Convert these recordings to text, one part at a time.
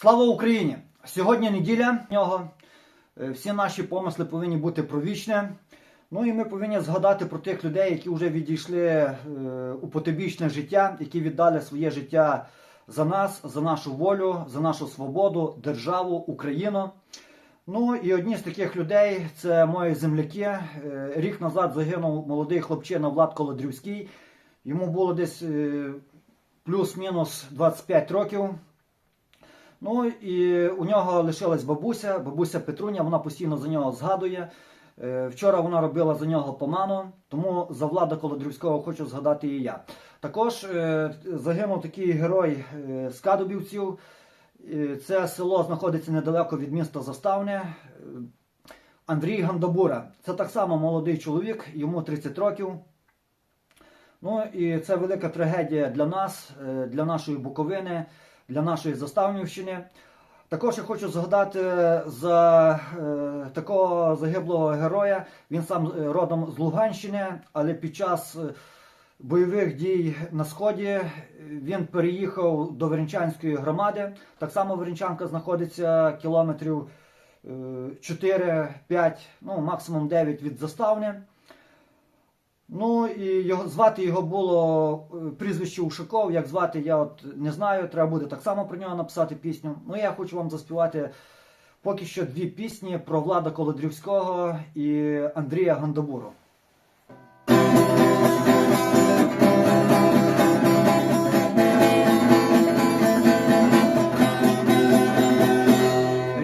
Слава Україні! Сьогодні неділя нього. Е, Всі наші помисли повинні бути про вічне. Ну і ми повинні згадати про тих людей, які вже відійшли е, у потебічне життя, які віддали своє життя за нас, за нашу волю, за нашу свободу, державу, Україну. Ну і одні з таких людей це мої земляки. Е, Рік назад загинув молодий хлопчина Влад Колодрівський. Йому було десь плюс-мінус 25 років. Ну і у нього лишилась бабуся, бабуся Петруня, вона постійно за нього згадує. Е, Вчора вона робила за нього поману, тому за влада Колодрівського хочу згадати і я. Також е, загинув такий герой е, з Кадубівців. Це село знаходиться недалеко від міста Заставне. Андрій Гандабура. Це так само молодий чоловік, йому 30 років. Ну і це велика трагедія для нас, для нашої Буковини, для нашої Заставнівщини. Також я хочу згадати за е, такого загиблого героя. Він сам е, родом з Луганщини, але під час е, бойових дій на сході е, він переїхав до Веренчанської громади. Так само Веренчанка знаходиться кілометрів е, 4-5, ну максимум 9 від заставни. Ну і його звати його було е, прізвище Ушаков. Як звати, я от не знаю. Треба буде так само про нього написати пісню. Ну я хочу вам заспівати поки що дві пісні про Влада Колодрівського і Андрія Гандабуру.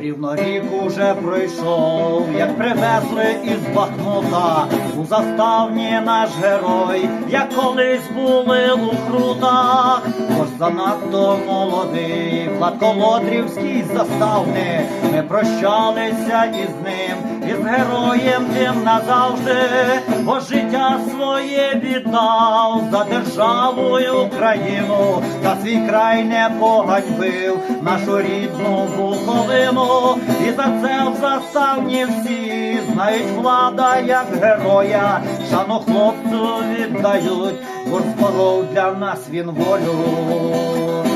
Рівно рік уже пройшов, як привезли із Бахмута у заставні наш герой, як колись були у крутах, Бо занадто молодий, Влад Колодрівський заставни. Ми прощалися із ним, із героєм тим назавжди, бо життя своє віддав за державу і Україну, та свій край не поганьбив, нашу рідну Буковину, і за це в заставні всі знають влада як героя, шану хлопцю віддають, бо ж зборов для нас він волю.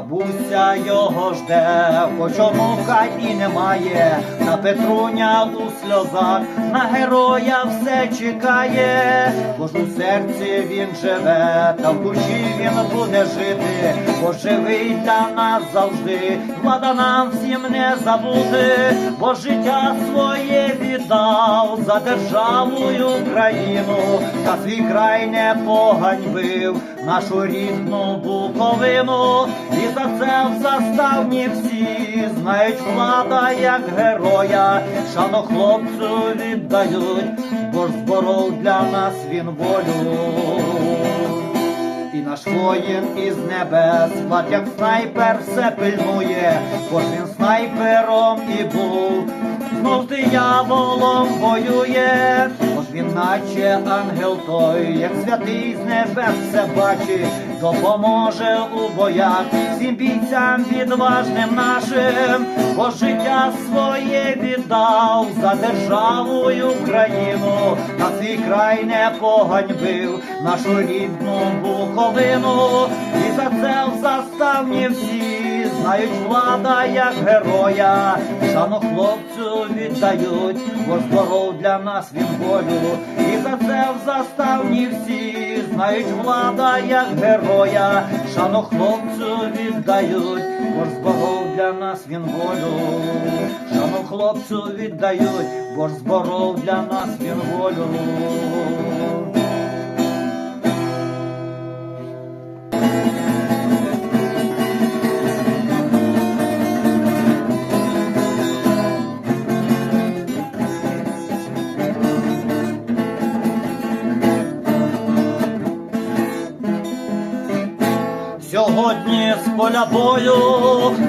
Бабуся його жде, хоч в хаті немає, на Петруня у сльозах, на героя все чекає, бо ж у серці він живе, та в душі він буде жити, бо живий нас завжди, влада нам всім не забути, бо життя своє віддав за державу і Україну, та свій край не поганьбив, нашу рідну Буковину, і за це в заставні всі знають влада як героя, шану хлопцю віддають, бо ж зборов для нас він волю. Наш воїн із небес, влад як снайпер все пильнує, бо снайпером і був, знов дияволом воює, він наче ангел той, як святий з небес все бачить, допоможе у боях всім бійцям відважним нашим, бо життя своє віддав за державу і Україну, на свій край не поганьбив нашу рідну Буковину, і за це в заставні всі знають влада як героя, шану хлопцю віддають, бо здоров для нас він волю, і за це в заставні всі знають влада як героя, шану хлопцю віддають, бо для нас він волю, шану хлопцю віддають, бо зборов для нас він волю. Сьогодні з поля бою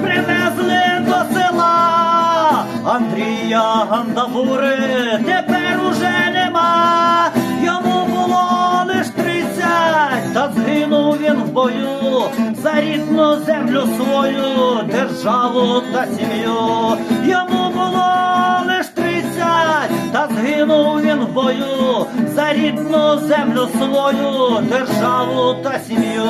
привезли до села Андрія Гандавури тепер уже нема. Йому було лиш тридцять, та згинув він в бою за рідну землю свою, державу та сім'ю. Йому було лиш тридцять, та згинув він в бою за рідну землю свою, державу та сім'ю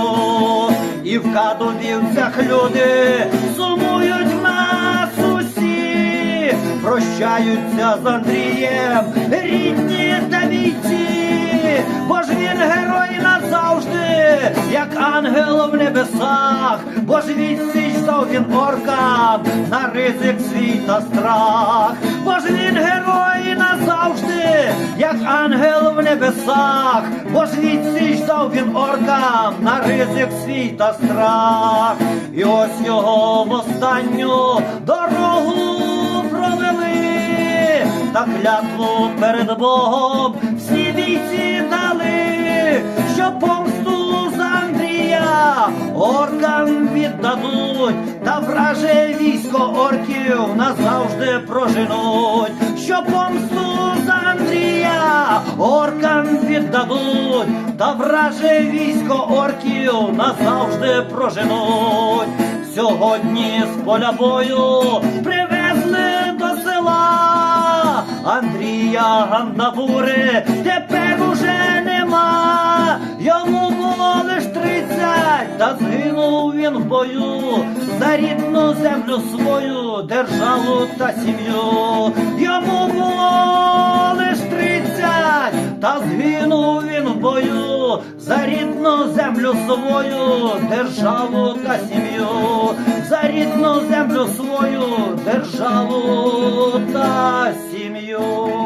і в хату вівцях люди сумують нас усі, прощаються з Андрієм, рідні та бійці, бо ж він герой назавжди, як ангел в небесах, бо ж відсіч став він оркам на ризик свій та страх, бо ж він герой назавжди як ангел в небесах, бо ж відсіч дав він оркам на ризик свій та страх, і ось його в останню дорогу провели, та клятву перед Богом всі бійці дали, що помсту за Андрія оркам віддадуть, та враже військо орків назавжди проженуть, що помсту оркам віддадуть, та враже військо орків назавжди проженуть. Сьогодні з поля бою привезли до села Андрія Гандабури тепер уже нема. Йому було лиш тридцять, та згинув він в бою за рідну землю свою, державу та сім'ю. Йому було лиш та згинув він в бою за рідну землю свою, державу та сім'ю, за рідну землю свою, державу та сім'ю.